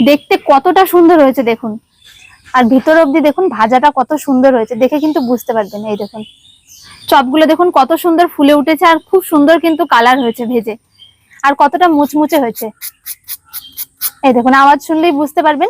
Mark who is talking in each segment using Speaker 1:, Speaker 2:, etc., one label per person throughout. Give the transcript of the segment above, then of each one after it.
Speaker 1: দেখতে কতটা সুন্দর হয়েছে দেখুন। আর ভিতর অব্দি দেখুন, ভাজাটা কত সুন্দর হয়েছে। দেখে কিন্তু বুঝতে পারবেন এই দেখুন। চপগুলো দেখুন কত সুন্দর ফুলে উঠেছে আর খুব সুন্দর কিন্তু কালার হয়েছে ভেজে। আর কতটা মুচমুচে হয়েছে। এই দেখুন, আওয়াজ শুনলেই বুঝতে পারবেন।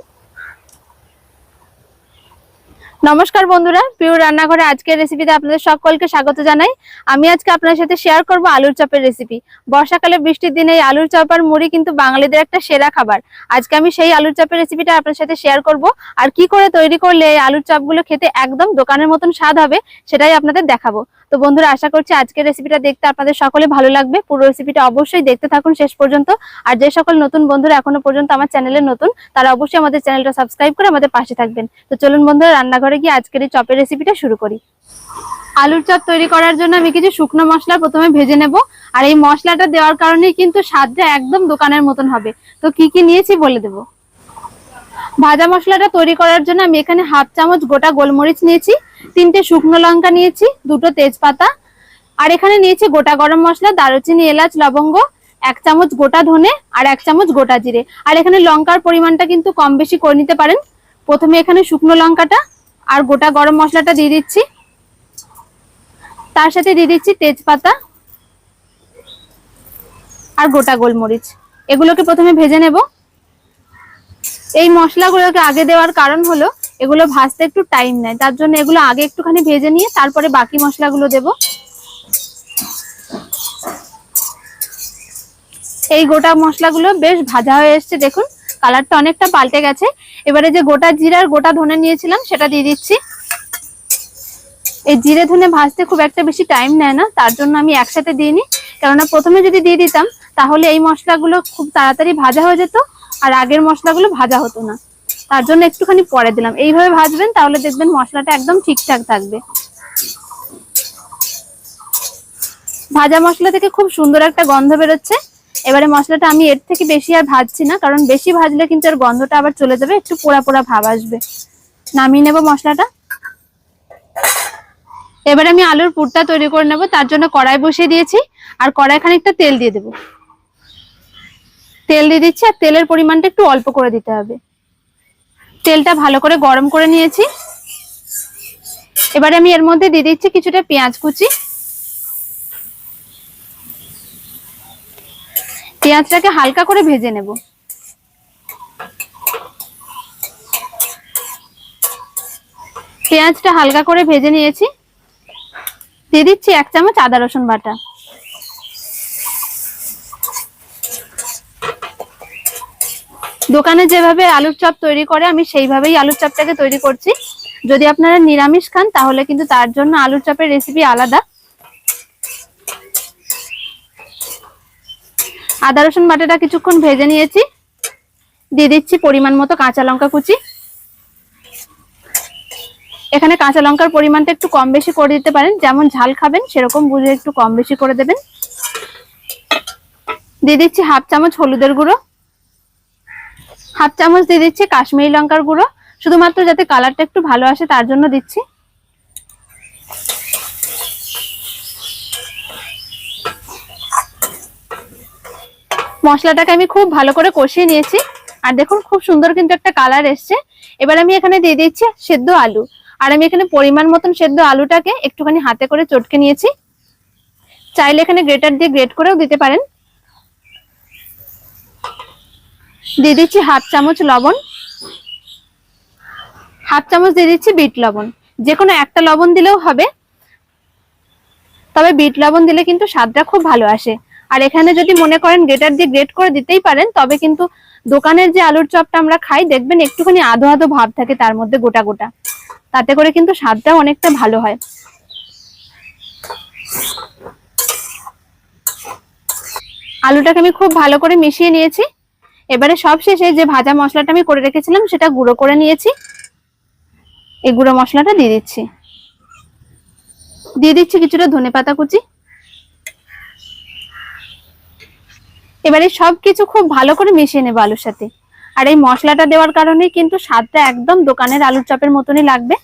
Speaker 1: নমস্কার বন্ধুরা, প্রিয় রান্নাঘরে আজকের রেসিপিতে আপনাদের সকলকে স্বাগত জানাই। আমি আজকে আপনার সাথে শেয়ার করব আলুর চপের রেসিপি বর্ষাকালে বৃষ্টির দিনে এই আলুর চপ আর মুড়ি কিন্তু বাঙালিদের একটা সেরা খাবার। আজকে আমি সেই আলুর চপের রেসিপিটা আপনার সাথে শেয়ার করব। আর কি করে তৈরি করলে এই আলুর চপগুলো খেতে একদম দোকানের মতন স্বাদ হবে, সেটাই আপনাদের দেখাবো। তো বন্ধুরা, আশা করছি আজকের রেসিপিটা দেখতে আপনাদের সকলে ভালো লাগবে। পুরো রেসিপিটা অবশ্যই দেখতে থাকুন শেষ পর্যন্ত। আর যে সকল নতুন বন্ধুরা এখনও পর্যন্ত আমার চ্যানেলে নতুন, তারা অবশ্যই আমাদের চ্যানেলটা সাবস্ক্রাইব করে আমাদের পাশে থাকবেন। তো চলুন বন্ধুরা, রান্নাঘরে গিয়ে আজকের এই চপের রেসিপিটা শুরু করি। আলুর চপ তৈরি করার জন্য আমি কিছু শুকনো মশলা প্রথমে ভেজে নেব। আর এই মশলাটা দেওয়ার কারণেই কিন্তু স্বাদটা একদম দোকানের মতন হবে। তো কি কি নিয়েছি বলে দেব? ভাজা মশলাটা তৈরি করার জন্য আমি এখানে হাফ চামচ গোটা গোলমরিচ নিয়েছি, তিনটে শুকনো লঙ্কা নিয়েছি, দুটো তেজপাতা, আর এখানে নিয়েছি গোটা গরম মশলা, দারুচিনি, এলাচ, লবঙ্গ, এক চামচ গোটা ধনে আর এক চামচ গোটা জিরে। আর এখানে লঙ্কার পরিমাণটা কিন্তু কম বেশি করে নিতে পারেন। প্রথমে এখানে শুকনো লঙ্কাটা আর গোটা গরম মশলাটা দিয়ে দিচ্ছি। তার সাথে দিয়ে দিচ্ছি তেজপাতা আর গোটা গোলমরিচ। এগুলোকে প্রথমে ভেজে নেব। এই মশলাগুলোকে আগে দেওয়ার কারণ হলো, এগুলো ভাজতে একটু টাইম নেয়। তার জন্য এগুলো আগে একটুখানি ভেজে নিয়ে তারপরে বাকি মশলাগুলো দেব। এই গোটা মশলাগুলো বেশ ভাজা হয়ে এসছে, দেখুন, কালারটা অনেকটা পাল্টে গেছে। এবারে যে গোটা জিরার গোটা ধনে নিয়েছিলাম, সেটা দিয়ে দিচ্ছি। এই জিরে ধনে ভাজতে খুব একটা বেশি টাইম নেয় না, তার জন্য আমি একসাথে দিইনি। কেননা প্রথমে যদি দিয়ে দিতাম, তাহলে এই মশলাগুলো খুব তাড়াতাড়ি ভাজা হয়ে যেত। আর আগের মশলাগুলো ভাজা হতো না। তার জন্য একটুখানি পরে দিলাম। এইভাবে ভাজবেন, তাহলে দেখবেন মশলাটা একদম ঠিকঠাক থাকবে। ভাজা মশলা থেকে খুব সুন্দর একটা গন্ধ বেরোচ্ছে। এবারে মশলাটা আমি এর থেকে বেশি আর ভাজছি না, কারণ বেশি ভাজলে কিন্তু এর গন্ধটা আবার চলে যাবে, একটু পোড়া পোড়া ভাব আসবে। নামিয়ে নেব মশলাটা। এবারে আমি আলুর পুরটা তৈরি করে নেব, তার জন্য কড়াই বসিয়ে দিয়েছি। আর কড়াই খানিকটা তেল দিয়ে দেব। তেল দিয়ে দিচ্ছি আর তেলের পরিমাণটা একটু অল্প করে দিতে হবে। তেলটা ভালো করে গরম করে নিয়েছি। এবারে আমি এর মধ্যে দিয়ে দিচ্ছি কিছুটা পেঁয়াজ কুচি। পেঁয়াজটাকে হালকা করে ভেজে নেব। পেঁয়াজটা হালকা করে ভেজে নিয়েছি। দিয়ে দিচ্ছি এক চামচ আদা রসুন বাটা। দোকানে যেভাবে আলুর চপ তৈরি করে, আমি সেইভাবেই আলুর চপটাকে তৈরি করছি। যদি আপনারা নিরামিষ খান, তাহলে কিন্তু তার জন্য আলুর চপের রেসিপি আলাদা। আদা, রসুন বাটাটা কিছুক্ষণ ভেজে নিয়েছি। দিয়ে দিচ্ছি পরিমাণ মতো কাঁচা লঙ্কা কুচি। এখানে কাঁচা লঙ্কার পরিমাণটা একটু কম বেশি করে দিতে পারেন। যেমন ঝাল খাবেন, সেরকম বুঝে একটু কম বেশি করে দেবেন। দিয়ে দিচ্ছি হাফ চামচ হলুদের গুঁড়ো। হাফ চামচ দিয়ে দিচ্ছি কাশ্মীরি লঙ্কার গুঁড়ো। শুধুমাত্র যাতে কালারটা একটু ভালো আসে তার জন্য দিচ্ছি। মশলাটাকে আমি খুব ভালো করে কষিয়ে নিয়েছি। আর দেখুন, খুব সুন্দর কিন্তু একটা কালার এসছে। এবার আমি এখানে দিয়ে দিচ্ছি সেদ্ধ আলু। আর আমি এখানে পরিমাণ মতন সেদ্ধ আলুটাকে একটুখানি হাতে করে চটকে নিয়েছি। চাইলে এখানে গ্রেটার দিয়ে গ্রেট করেও দিতে পারেন। দিয়ে দিচ্ছি হাফ চামচ লবণ। হাফ চামচ দিয়ে দিচ্ছি বিট লবণ। যে কোনো একটা লবণ দিলেও হবে। তবে বিট লবণ দিলে কিন্তু স্বাদটা খুব ভালো আসে। আর এখানে যদি মনে করেন গ্রেটার দিয়ে গ্রেট করে দিতেই পারেন, তবে কিন্তু দোকানের যে আলুর চপটা আমরা খাই, দেখবেন একটুখানি আধো আধো ভাব থাকে তার মধ্যে গোটা গোটা। তাতে করে কিন্তু স্বাদটা অনেকটা ভালো হয়। আলুটাকে আমি খুব ভালো করে মিশিয়ে নিয়েছি। এবারে সব শেষে যে ভাজা মশলাটা আমি করে রেখেছিলাম, সেটা গুঁড়ো করে নিয়েছি। এই গুঁড়ো মশলাটা দিয়ে দিচ্ছি। দিয়ে দিচ্ছি কিছুটা ধনে পাতা কুচি। এবারে সবকিছু খুব ভালো করে মিশিয়ে নেব আলুর সাথে। আর এই মশলাটা দেওয়ার কারণে কিন্তু স্বাদটা একদম দোকানের আলুর চপের মতনই লাগবে।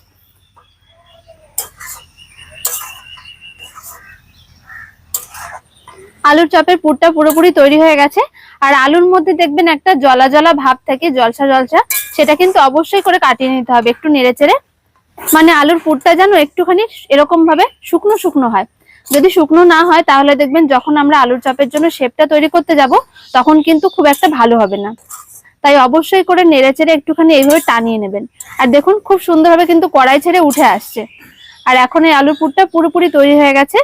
Speaker 1: আলুর চপের পুরটা পুরোপুরি তৈরি হয়ে গেছে। আর আলুর মধ্যে দেখবেন একটা জলা জলা ভাব থাকে, জলসা জলসা, সেটা কিন্তু অবশ্যই করে কাটিয়ে নিতে হবে একটু নেড়ে চেড়ে। মানে আলুর পুরটা যেন একটুখানি এরকম ভাবে শুকনো শুকনো হয়। যদি শুকনো না হয়, তাহলে দেখবেন যখন আমরা আলুর চপের জন্য শেপটা তৈরি করতে যাব, তখন কিন্তু খুব একটা ভালো হবে না। তাই অবশ্যই করে নেড়ে চেড়ে একটুখানি এইভাবে টানিয়ে নেবেন। আর দেখুন, খুব সুন্দরভাবে কিন্তু কড়াই ছেড়ে উঠে আসছে। আর এখন এই আলুর পুরটা পুরোপুরি তৈরি হয়ে গেছে।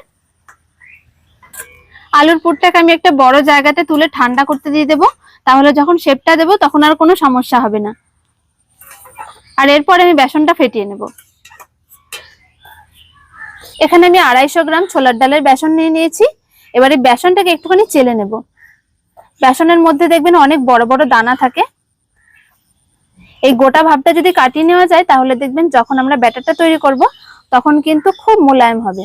Speaker 1: আলুর পুরটাকে আমি একটা বড় জায়গাতে তুলে ঠান্ডা করতে দিয়ে দেবো। তাহলে যখন শেপটা দেবো, তখন আর কোনো সমস্যা হবে না। আর এরপরে আমি বেসনটা ফেটিয়ে নেব। এখানে আমি আড়াইশো গ্রাম ছোলার ডালের বেসন নিয়ে নিয়েছি। এবারে বেসনটাকে একটুখানি চেলে নেব। বেসনের মধ্যে দেখবেন অনেক বড় বড় দানা থাকে। এই গোটা ভাবটা যদি কাটিয়ে নেওয়া যায়, তাহলে দেখবেন যখন আমরা ব্যাটারটা তৈরি করব, তখন কিন্তু খুব মোলায়েম হবে।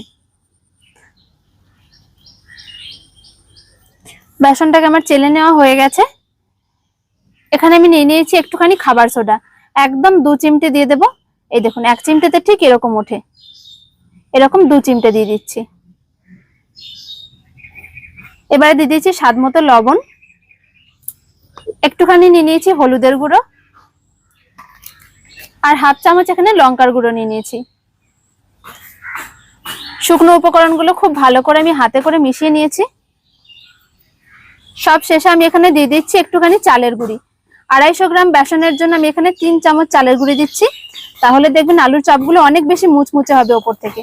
Speaker 1: বেসনটাকে আমার চেলে নেওয়া হয়ে গেছে। এখানে আমি নিয়ে নিয়েছি একটুখানি খাবার সোডা। একদম দু চিমটে দিয়ে দেব। এই দেখুন, এক চিমটেতে ঠিক এরকম ওঠে। এরকম দু চিমটে দিয়ে দিচ্ছি। এবারে দিয়ে দিয়েছি স্বাদ মতো লবণ। একটুখানি নিয়ে নিয়েছি হলুদের গুঁড়ো। আর হাফ চামচ এখানে লঙ্কার গুঁড়ো নিয়ে নিয়েছি। শুকনো উপকরণগুলো খুব ভালো করে আমি হাতে করে মিশিয়ে নিয়েছি। সব শেষে আমি এখানে দিয়ে দিচ্ছি একটুখানি চালের গুঁড়ি। আড়াইশো গ্রাম বেসনের জন্য আমি এখানে তিন চামচ চালের গুঁড়ি দিচ্ছি। তাহলে দেখবেন আলুর চপগুলো অনেক বেশি মুচমুচে হবে ওপর থেকে।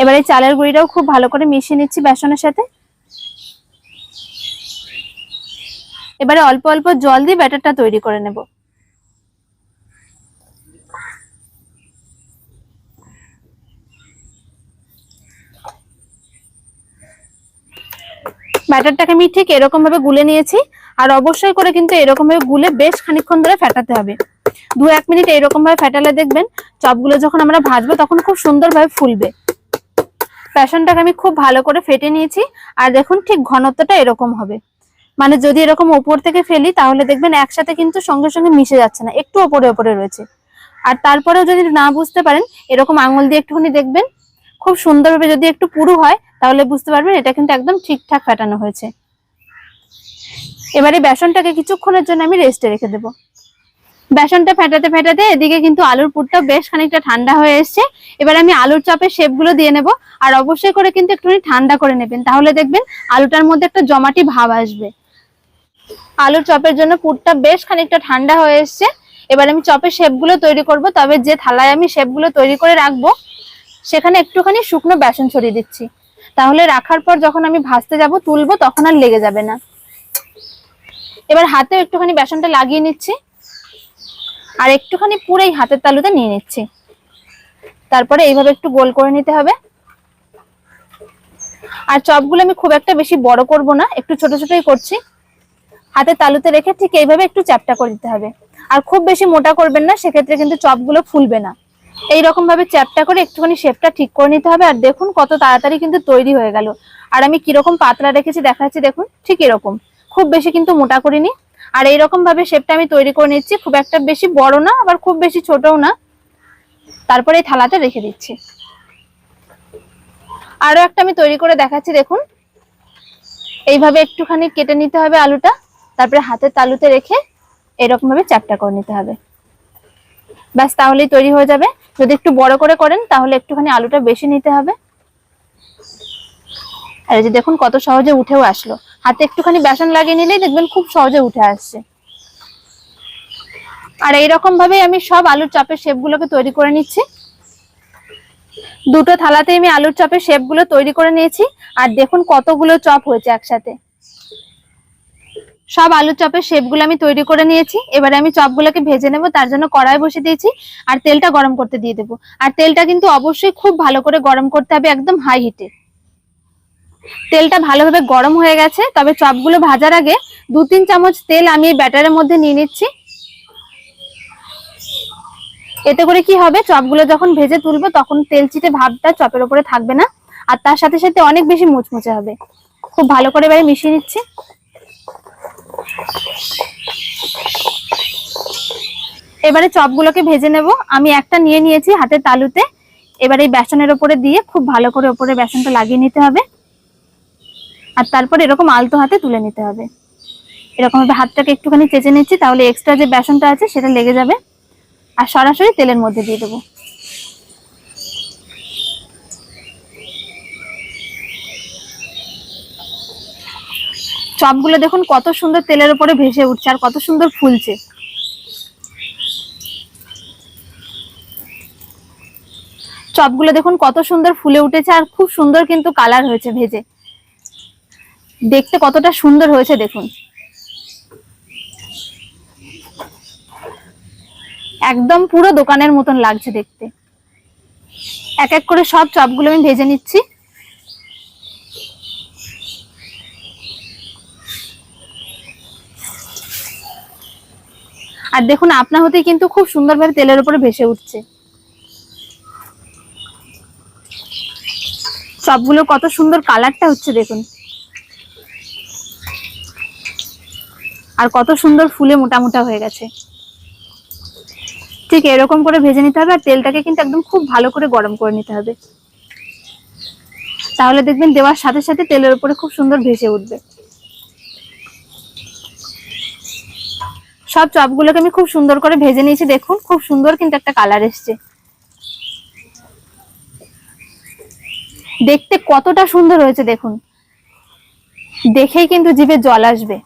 Speaker 1: এবারে চালের গুঁড়িটাও খুব ভালো করে মিশিয়ে নিচ্ছি বেসনের সাথে। এবারে অল্প অল্প জল দিয়ে ব্যাটারটা তৈরি করে নেব। ব্যাটারটাকে আমি ঠিক এরকম ভাবে গুলে নিয়েছি, আর অবশ্যই করে কিন্তু এরকম ভাবে গুলে বেশ খানিকক্ষণ ধরে ফেটাতে হবে। দু এক মিনিট এরকম ভাবে ফেটালে দেখবেন চপগুলো যখন আমরা ভাজবো তখন খুব সুন্দরভাবে ফুলবে। বেসনটাকে আমি খুব ভালো করে ফেটে নিয়েছি, আর দেখুন ঠিক ঘনত্বটা এরকম হবে। মানে যদি এরকম ওপর থেকে ফেলি তাহলে দেখবেন একসাথে কিন্তু সঙ্গে সঙ্গে মিশে যাচ্ছে না, একটু ওপরে ওপরে রয়েছে। আর তারপরেও যদি না বুঝতে পারেন, এরকম আঙুল দিয়ে একটুখানি দেখবেন খুব সুন্দরভাবে যদি একটু পুরু হয়, তাহলে বুঝতে পারবেন এটা কিন্তু একদম ঠিকঠাক ফেটানো হয়েছে। এবারে বেসনটাকে কিছুক্ষণের জন্য আমি রেস্টে রেখে দেবো। বেসনটা ফেটাতে ফেটাতে এদিকে কিন্তু আলুর পুরটা বেশ খানিকটা ঠান্ডা হয়ে এসছে। এবার আমি আলুর চপের শেপগুলো দিয়ে নেব, আর অবশ্যই করে কিন্তু একটুখানি ঠান্ডা করে নেবেন। তাহলে দেখবেন আলুটার মধ্যে একটা জমাটি ভাব আসবে। আলুর চপের জন্য পুরটা বেশ খানিকটা ঠান্ডা হয়ে এসছে। এবার আমি চপের শেপগুলো তৈরি করব, তবে যে থালায় আমি শেপগুলো তৈরি করে রাখব সেখানে একটুখানি শুকনো বেসন ছড়িয়ে দিচ্ছি। তাহলে রাখার পর যখন আমি ভাজতে যাব, তুলবো, তখন আর লেগে যাবে না। এবার হাতেও একটুখানি বেসনটা লাগিয়ে নিচ্ছি। আর একটুখানি পুরো এই হাতের তালুতে নিয়ে নিচ্ছি। তারপরে এইভাবে একটু গোল করে নিতে হবে। আর চপগুলো আমি খুব একটা বেশি বড় করব না, একটু ছোট ছোটই করছি। হাতে তালুতে রেখে ঠিক এইভাবে একটু চ্যাপটা করে দিতে হবে। আর খুব বেশি মোটা করবেন না, সেক্ষেত্রে কিন্তু চপগুলো ফুলবে না। এই রকম ভাবে চ্যাপটা করে একটুখানি শেপটা ঠিক করে নিতে হবে আর দেখুন কত তাড়াতাড়ি কিন্তু তৈরি হয়ে গেল। আর আমি কীরকম পাতলা রেখেছি দেখাচ্ছি, দেখুন, ঠিক এরকম। খুব বেশি কিন্তু মোটা করিনি। আর এইরকম ভাবে শেপটা আমি তৈরি করে নিচ্ছি, খুব একটা বেশি বড় না, আবার খুব বেশি ছোটও না। তারপরে এই থালাতে রেখে দিচ্ছি। আরও একটা আমি তৈরি করে দেখাচ্ছি, দেখুন। এইভাবে একটুখানি কেটে নিতে হবে আলুটা, তারপরে হাতের তালুতে রেখে এরকম ভাবে চ্যাপটা করে নিতে হবে। ব্যাস, তাহলেই তৈরি হয়ে যাবে। যদি একটু বড় করে করেন, তাহলে একটুখানি আলুটা বেশি নিতে হবে। আর যে দেখুন কত সহজে উঠেও আসলো। হাতে একটুখানি বেসন লাগিয়ে নিলেই দেখবেন খুব সহজে উঠে আসছে। আর এইরকম ভাবেই আমি সব আলুর চপের শেপগুলোকে তৈরি করে নিচ্ছি। দুটো থালাতে আমি আলুর চপের শেপগুলো তৈরি করে নিয়েছি। আর দেখুন কতগুলো চপ হয়েছে একসাথে। সব আলুর চপের শেপগুলো আমি তৈরি করে নিয়েছি। এবারে আমি চপগুলোকে ভেজে নেব, তার জন্য কড়াই বসে দিয়েছি আর তেলটা গরম করতে দিয়ে দেবো। আর তেলটা কিন্তু অবশ্যই খুব ভালো করে গরম করতে হবে একদম হাই হিটে তেলটা ভালোভাবে গরম হয়ে গেছে, তবে চপগুলো ভাজার আগে দু তিন চামচ তেল আমি এই ব্যাটারের মধ্যে নিয়ে নিচ্ছি। এতে করে কি হবে, চপগুলো যখন ভেজে তুলবো তখন তেল চিটে ভাবটা চপের ওপরে থাকবে না, আর তার সাথে সাথে অনেক বেশি মুচমুচে হবে। খুব ভালো করে এবারে মিশিয়ে নিচ্ছি। এবারে চপগুলোকে ভেজে নেব। আমি একটা নিয়ে নিয়েছি হাতের তালুতে। এবারে এই বেসনের ওপরে দিয়ে খুব ভালো করে ওপরে বেসনটা লাগিয়ে নিতে হবে। আর তারপর এরকম আলতো হাতে তুলে নিতে হবে। এরকম ভাবে হাতটাকে একটুখানি চেঁচে নিচ্ছি, তাহলে এক্সট্রা যে বেসনটা আছে সেটা লেগে যাবে। আর সরাসরি তেলের মধ্যে দিয়ে দেবো। চপগুলো দেখুন কত সুন্দর তেলের উপরে ভেসে উঠছে আর কত সুন্দর ফুলছে। চপগুলো দেখুন কত সুন্দর ফুলে উঠেছে আর খুব সুন্দর কিন্তু কালার হয়েছে ভেজে। দেখতে কতটা সুন্দর হয়েছে দেখুন। একদম পুরো দোকানের মতন লাগছে দেখতে। এক এক করে সব চপগুলো আমি ভেজে নিচ্ছি। আর দেখুন আপনা হতেই কিন্তু খুব সুন্দরভাবে তেলের উপরে ভেসে উঠছে। সবগুলো কত সুন্দর কালারটা হচ্ছে দেখুন। আর কত সুন্দর ফুলে মোটা মোটা হয়ে গেছে। ঠিক এরকম করে ভেজে নিতে হবে আর তেলটাকে কিন্তু একদম খুব ভালো করে গরম করে নিতে হবে। তাহলে দেখবেন দেওয়ার সাথে সাথে তেলের উপরে খুব সুন্দর ভেসে উঠবে। সব চপগুলোকে আমি খুব সুন্দর করে ভেজে নিয়েছি, দেখুন, খুব সুন্দর কিন্তু একটা কালার এসছে। দেখতে কতটা সুন্দর হয়েছে, দেখুন। দেখেই কিন্তু জিভে জল আসবে।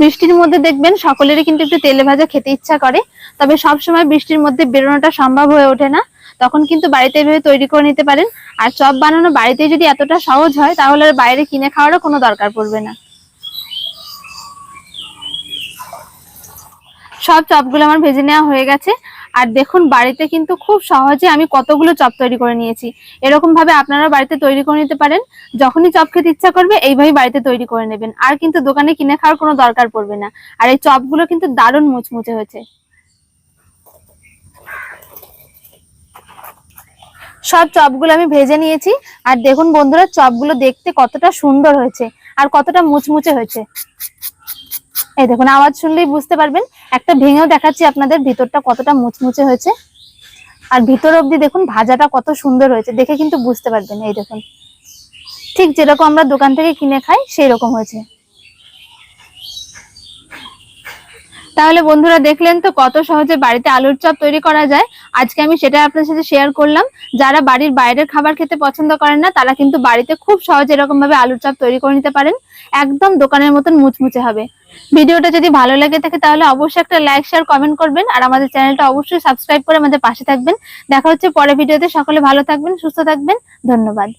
Speaker 1: বৃষ্টির মধ্যে দেখবেন সকলেরই কিন্তু একটু তেলে ভাজা খেতে ইচ্ছা করে, তবে সব সময় বৃষ্টির মধ্যে বেরোনোটা সম্ভব হয়ে ওঠে না। তখন কিন্তু বাড়িতে এভাবে তৈরি করে নিতে পারেন। আর চপ বানানো বাড়িতে যদি এতটা সহজ হয়, তাহলে আর বাইরে কিনে খাওয়ারও কোনো দরকার পড়বে না। সব চপগুলো আমার ভেজে নেওয়া হয়ে গেছে। আর দেখুন, বাড়িতে কিন্তু খুব সহজে আমি কতগুলো চপ তৈরি করে নিয়েছি। এরকম ভাবে আপনারা বাড়িতে তৈরি করে নিতে পারেন। যখনই চপ খেতে ইচ্ছা করবে এইভাবে বাড়িতে তৈরি করে নেবেন। আর কিন্তু দোকানে কিনে খাওয়ার কোনো দরকার পড়বে না। আর এই চপগুলো কিন্তু দারুণ মুচমুচে হয়েছে। সব চপগুলো আমি ভেজে নিয়েছি। আর দেখুন বন্ধুরা, চপগুলো দেখতে কতটা সুন্দর হয়েছে। আর কতটা মুচমুচে হয়েছে। এই দেখুন, আওয়াজ শুনলেই বুঝতে পারবেন, একটা ভেঙেও দেখাচ্ছি আপনাদের, ভিতরটা কতটা মুচমুচে হয়েছে। আর ভিতর অব্দি দেখুন, ভাজাটা কত সুন্দর হয়েছে, দেখে কিন্তু বুঝতে পারবেন, এই দেখুন। ঠিক যেরকম আমরা দোকান থেকে কিনে খাই সেই রকম হয়েছে। তাহলে বন্ধুরা দেখলেন তো কত সহজে বাড়িতে আলুর চপ তৈরি করা যায়। আজকে আমি সেটা আপনার সাথে শেয়ার করলাম। যারা বাড়ির বাইরের খাবার খেতে পছন্দ করেন না, তারা কিন্তু বাড়িতে খুব সহজে এরকম ভাবে আলুর চপ তৈরি করে নিতে পারেন। একদম দোকানের মতন মুচমুচে হবে। ভিডিওটা যদি ভালো লেগে থাকে তাহলে অবশ্যই একটা লাইক শেয়ার কমেন্ট করবেন। আর আমাদের চ্যানেলটা অবশ্যই সাবস্ক্রাইব করে আমাদের পাশে থাকবেন। দেখা হচ্ছে পরের ভিডিওতে। সকলে ভালো থাকবেন, সুস্থ থাকবেন। ধন্যবাদ।